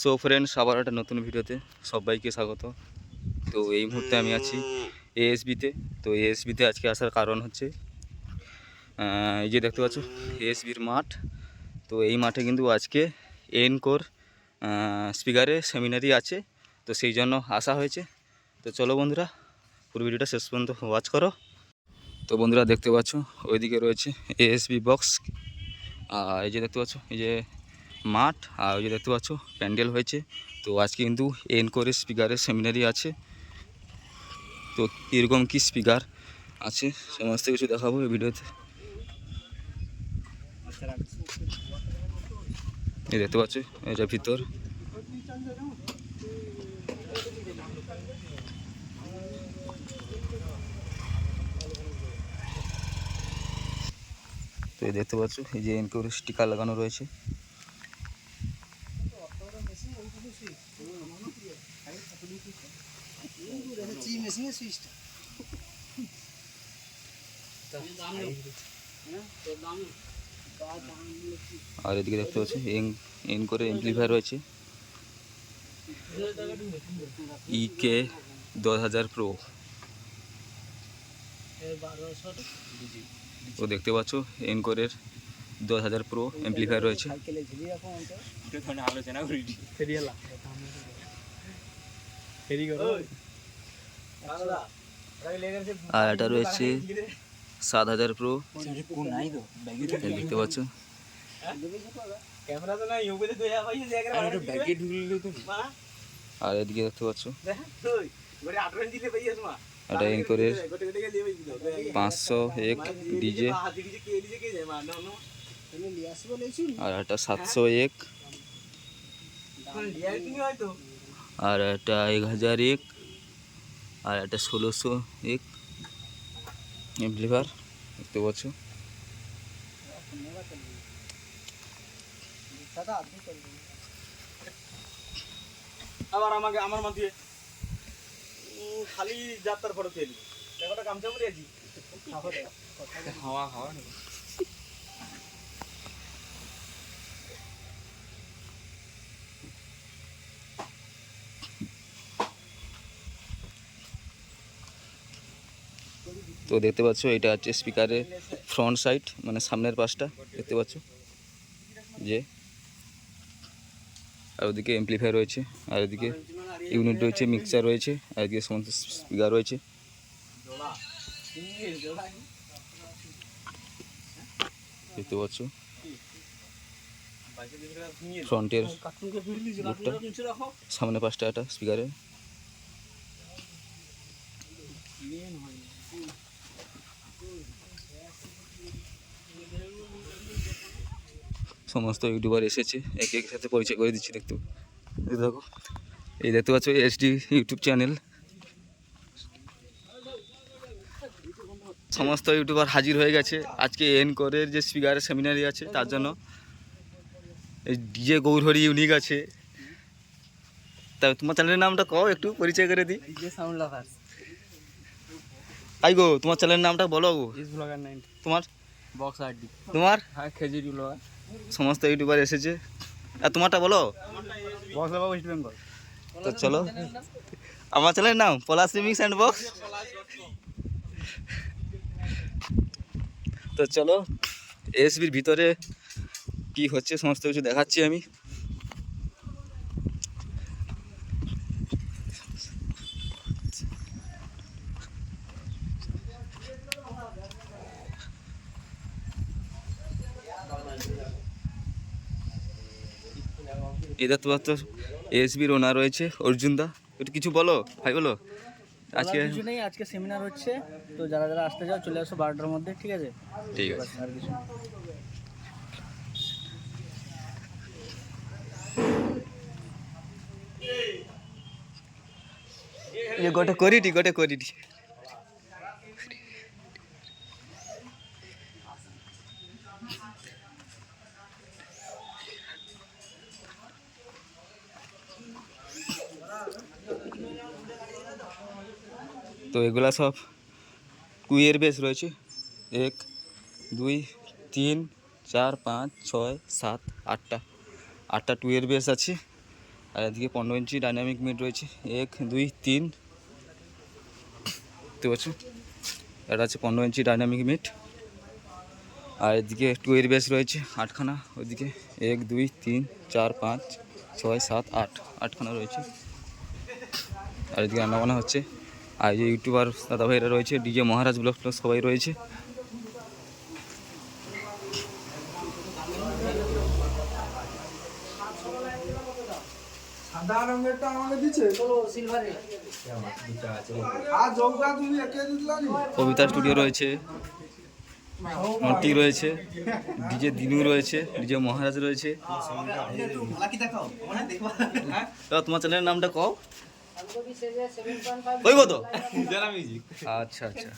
So friends আবার একটা নতুন ভিডিওতে সবাইকে স্বাগত। তো এই মুহূর্তে আমি আছি এএসবিতে তো। এএসবিতে আজকে আসার কারণ হচ্ছে এই যে দেখতে পাচ্ছ এএসবির মাঠ। তো এই মাঠে কিন্তু আজকে এনকোর স্পিকারে সেমিনারি আছে। তো সেই জন্য আসা হয়েছে। তো চলো বন্ধুরা, পুরো ভিডিওটা শেষ পর্যন্ত ওয়াচ করো। তো বন্ধুরা দেখতে পাচ্ছ, ওইদিকে রয়েছে এএসবি বক্স আর এই যে দেখতে পাচ্ছ, এই যে মাঠ, আর ওই যে দেখতে পাচ্ছ, প্যান্ডেল হয়েছে। তো আজকে কিন্তু এনকোরে স্পিকারের সেমিনারি আছে। তো কীরকম কী স্পিকার আছে? সমস্ত কিছু দেখাবো এই ভিডিওতে। দেখতে পাচ্ছ এটা ভিতর। তো এই দেখতে পাচ্ছ, এই যে এনকোর স্টিকার লাগানো রয়েছে। আর এদিকে দেখতে পাচ্ছি এন এন করে এমপ্লিফায়ার রয়েছে। ইকে দশ হাজার প্রো ও দেখতে পাচ্ছ এনকোরের দশ হাজার প্রো এমপ্লিফায়ার রয়েছে। আলোচনা করো। আর এটা রয়েছে সাত হাজার প্রো দেখতে পাচ্ছ। আরে ব্যাগে ঢুকলে তো আর এদিকে দেখতে পাচ্ছ। দেখ তুই গরে 18 দিলে ভাই আসমা এটা এনকোরের দিল পাঁচশো এক ডিজে হাতি ডিজে কে ডিজে কে যায় মা না না। তুমি লিয়ে আসব লেছি আর একটা সাতশো এক। হয়তো। আর একটা এক হাজার এক। আর একটা ষোলোশো এক এমপ্লিফায়ার দেখতে পাচ্ছ। আবার আমাকে আমার মা দিয়ে। খালি যাত্রার ফটো তুলি দেখো গামছা পরে আছি হাওয়া হাওয়া তো দেখতে পাচ্ছ, এটা হচ্ছে স্পিকারের ফ্রন্ট সাইড মানে সামনের পাশটা, দেখতে পাচ্ছ? যে, আর ওদিকে এমপ্লিফায়ার রয়েছে, আর ওদিকে ইউনিট রয়েছে মিক্সার রয়েছে, আর এদিকে সমস্ত স্পিকার রয়েছে। দেখতে পাচ্ছ? ফ্রন্টের সামনে পাশটা একটা স্পিকারের সমস্ত ইউটিউবার এসেছে একে এক সাথে পরিচয় করে দিচ্ছি দেখতে। এই দেখো এই দেখতে পাচ্ছ এইচডি ইউটিউব চ্যানেল। সমস্ত ইউটিউবার হাজির হয়ে গেছে। আজকে এন করের যে স্পিকারের সেমিনারি আছে তার জন্য এই ডিজে গৌরহরি ইউনিক আছে। তা তোমার চ্যানেলের নামটা কও একটু পরিচয় করে দিই। সাউন্ড লাভার্স আই গো তোমার চ্যানেলের নামটা বলো গো। ইস ব্লগার 9 তোমার? বক্স আরডি তোমার? হ্যাঁ খেজুরি ব্লগার সমস্ত ইউটিউবার এসেছে। আর তোমারটা বলো? তো চলো। আমার চ্যানেলের নাম পলাশ রিমিক্স অ্যান্ড বক্স। তো চলো এসবির ভিতরে কি হচ্ছে সমস্ত কিছু দেখাচ্ছি আমি। কেদারনাথ এসবির ওনার রয়েছে অর্জুন দা একটু কিছু বলো? ভাই বলো। আজকে কিছু নেই আজকে সেমিনার হচ্ছে তো যারা যারা আসতে চাও চলে আসো বারোটার মধ্যে ঠিক আছে? ঠিক আছে। আর কিছু ये गोटे कोरिटी তো এগুলা সব কুইয়ের বেশ রয়েছে। এক, দুই, তিন, চার, পাঁচ, ছয়, সাত, আটটা। আটটা টুয়ের বেস আছে। আর এদিকে পনেরো ইঞ্চি ডাইনামিক মিট রয়েছে। এক, দুই, তিন। দেখতে পাচ্ছ? এটা হচ্ছে পনেরো ইঞ্চি ডাইনামিক মিট আর এদিকে টুয়ের বেস রয়েছে আটখানা। ওইদিকে এক, দুই, তিন, চার, পাঁচ, ছয়, সাত, আট। আটখানা রয়েছে। আর এদিকে রান্নাবান্না হচ্ছে। আর যে ইউটিউবার দাদা ভাইরা রয়েছে ডিজে মহারাজ ব্লগ ট্লগ সবাই রয়েছে। সাদা রঙেরটা আমাকে দিচ্ছে কবিতা স্টুডিও রয়েছে নটি রয়েছে ডিজে দিনু রয়েছে ডিজে মহারাজ রয়েছে। তো তোমার চ্যানেলের নামটা কও? কইব তো? আচ্ছা আচ্ছা।